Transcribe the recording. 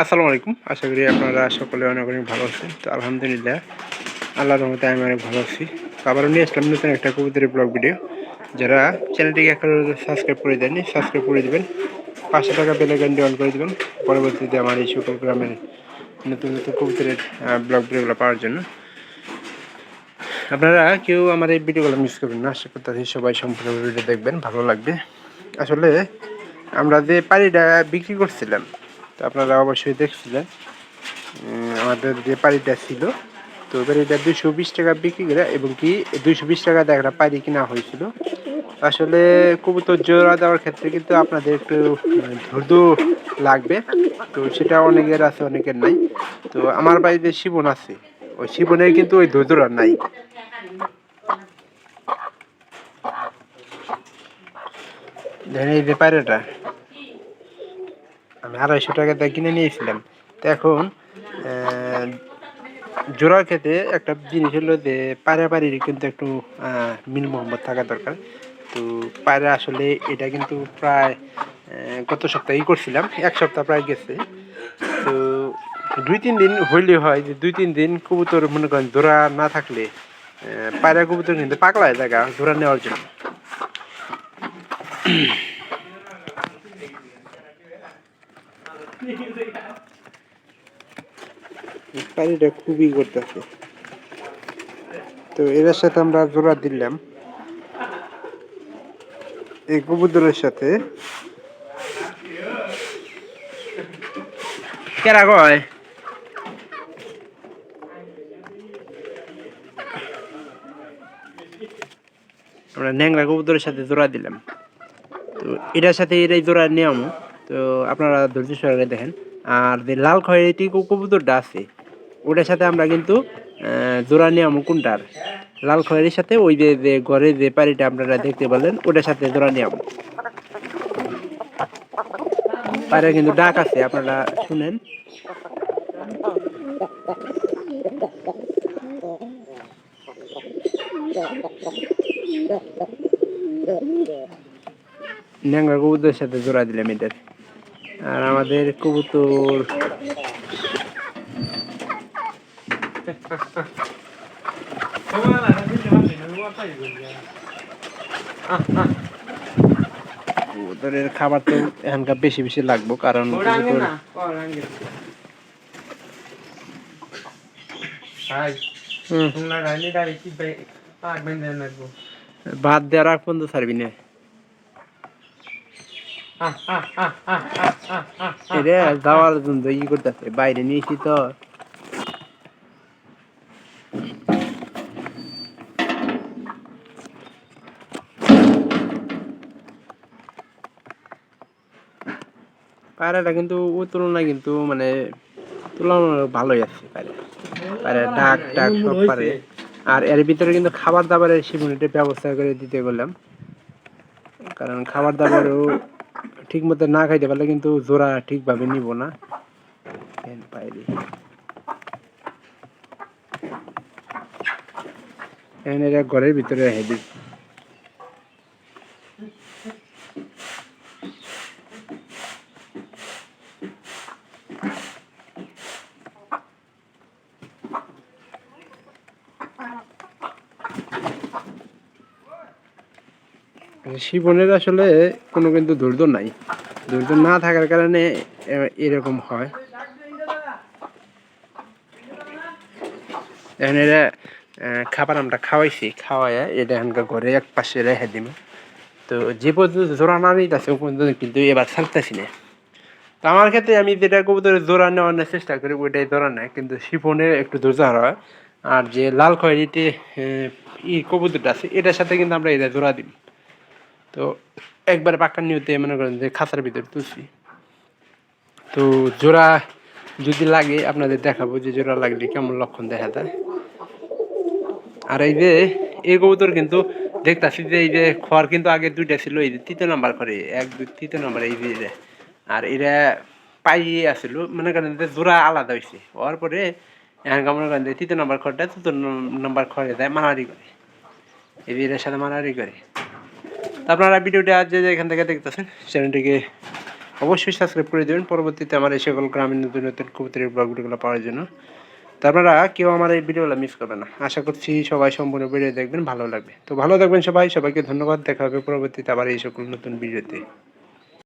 আসসালামু আলাইকুম। আশা করি আপনারা সকলে অনেক অনেক ভালো আছেন। তো আলহামদুলিল্লাহ আল্লাহ রহমতে আমি অনেক ভালো আছি। তো আবারও নিয়ে আসলাম নতুন একটা কবুতরের ব্লগ ভিডিও যারা চ্যানেলটিকে এখন সাবস্ক্রাইব করে দেননি সাবস্ক্রাইব করে দেবেন। পাঁচশো টাকা বেলে গানটি অন করে দেবেন। পরবর্তীতে আমার এই সকল গ্রামের নতুন নতুন কবুতরের ব্লগ ভিডিওগুলো পাওয়ার জন্য। আপনারা কেউ আমার এই ভিডিওগুলো মিস করবেন না। আশা করতেছি সবাই সম্পূর্ণ ভিডিও দেখবেন, ভালো লাগবে। আসলে আমরা যে পাড়িটা বিক্রি করছিলাম তো আপনারা অবশ্যই দেখছিলেন আমাদের যে পাড়িটা ছিল। তো পাড়িটা দুইশো বিশ টাকা বিক্রি করে এবং কি দুইশো বিশ টাকা একটা পাড়ি কিনা হয়েছিল। আসলে কবুতর জোড়া দেওয়ার ক্ষেত্রে কিন্তু আপনাদের একটু মানে, ধৈর্য লাগবে। তো সেটা অনেকের আছে অনেকের নাই। তো আমার বাড়িতে শিবন আছে। ওই শিবনের কিন্তু ওই ধৈর্যটা নাই। দেখেন এই ব্যাপারেটা আমি আড়াইশো টাকা দিয়ে কিনে নিয়েছিলাম। তো এখন জোড়ার ক্ষেত্রে একটা জিনিস হলো যে পাড়াপাড়ির কিন্তু একটু মিল মোহাম্মদ থাকা দরকার। তো পায়রা আসলে এটা কিন্তু প্রায় গত সপ্তাহেই করছিলাম, এক সপ্তাহ প্রায় গেছে। তো দুই তিন দিন হইলে হয় যে, দুই তিন দিন কবুতর, মনে করেন, জোড়া না থাকলে পায়রা কবুতর কিন্তু পাগলায় জায়গা, জোড়া নেওয়ার জন্য। পানিটা খুবই করতেছে। তো এদের সাথে আমরা জোড়া দিলাম। এই কবুতরের সাথে কেরা কয়? আমরা ন্যাংরা কবুতরের সাথে জোড়া দিলাম। তো এটার সাথে এটাই জোড়া নিয়ম। তো আপনারা ধৈর্য সহকারে দেখেন। আর যে লাল খয়েরিটি কবুতরটা আছে, ওটার সাথে আমরা কিন্তু জোড়া নিয়ম কোনটার লাল খয়েরির সাথে ওই যে যে ঘরে যে পাড়িটা আপনারা দেখতে পারলেন, ওটার সাথে জোড়া নিয়ম পাড়ে কিন্তু ডাক আছে, আপনারা শুনেন। ন্যাংরা কবুতরের সাথে জোড়া দিলাম এটার। আর আমাদের কবুতর। কবুতরের খাবার তো এখানকার বেশি বেশি লাগবো কারণ ভাত দেওয়ার আগ পর্যন্ত ছাড়বি না। জন্য ই করতেছে, বাইরে নিয়েছি তো। পায়রাটা কিন্তু ও তুলনায় কিন্তু মানে তুলনামূলক ভালোই আছে পায়রা পায়রা ডাক টাক সব পারে। আর এর ভিতরে কিন্তু খাবার দাবারের সিমুনিটের ব্যবস্থা করে দিতে বললাম। কারণ খাবার দাবারও ঠিক মতো না খাইতে পারলে কিন্তু জোড়া ঠিকভাবে নিব না। পাইলি এরা ঘরের ভিতরে রেখে শিবনের আসলে কোনো কিন্তু ধৈর্য নাই। ধৈর্য না থাকার কারণে এরকম হয়। এখন এরা খাবার আমরা খাওয়াইছি খাওয়াই এটা এখানকার ঘরে এক পাশে রেখে দিব তো যে পর্যন্ত জোড়া না নিতেছে, ও পর্যন্ত কিন্তু এবার ছাড়তেছি না। তো আমার ক্ষেত্রে আমি যেটা কবুতরের জোড়া নেওয়ার চেষ্টা করি, ওইটাই জোড়া নেয় কিন্তু শিফনে একটু ধৈর্য হয়। আর যে লাল খয়েরিতে ই কবুতরটা আছে, এটার সাথে কিন্তু আমরা এটা জোড়া দিই তো একবার পাক্কা নিউতে মনে করেন যে খাঁচার ভিতরে তুলছি। তো জোড়া যদি লাগে আপনাদের দেখাবো যে জোড়া লাগলে কেমন লক্ষণ দেখা যায়। আর এই যে, এই কবুতর কিন্তু দেখতাছি যে এই যে খড় কিন্তু আগে দুইটা ছিল, এই যে তৃতীয় নাম্বার করে এক, দুই, তৃতীয় নাম্বার, এই যে আর এরা পাইয়ে আসছিল মনে করেন যে জোড়া আলাদা হয়েছে হওয়ার পরে এখানকার মনে করেন যে তৃতীয় নাম্বার খড়টা তৃতীয় নাম্বার খড়ে দেয় মারামারি করে। এই যে এটার সাথে মারামারি করে। আপনারা ভিডিওটি আজ যে এখান থেকে দেখতেছেন, চ্যানেলটিকে অবশ্যই সাবস্ক্রাইব করে দেবেন। পরবর্তীতে আমার এই সকল গ্রামীণ নতুন নতুন কবিতার ব্লগগুলো পাওয়ার জন্য। তো আপনারা কেউ আমার এই ভিডিওগুলো মিস করবেন না। আশা করছি সবাই সম্পূর্ণ ভিডিও দেখবেন, ভালো লাগবে। তো ভালো থাকবেন সবাই। সবাইকে ধন্যবাদ। দেখা হবে পরবর্তীতে আবার এই সকল নতুন ভিডিওতে।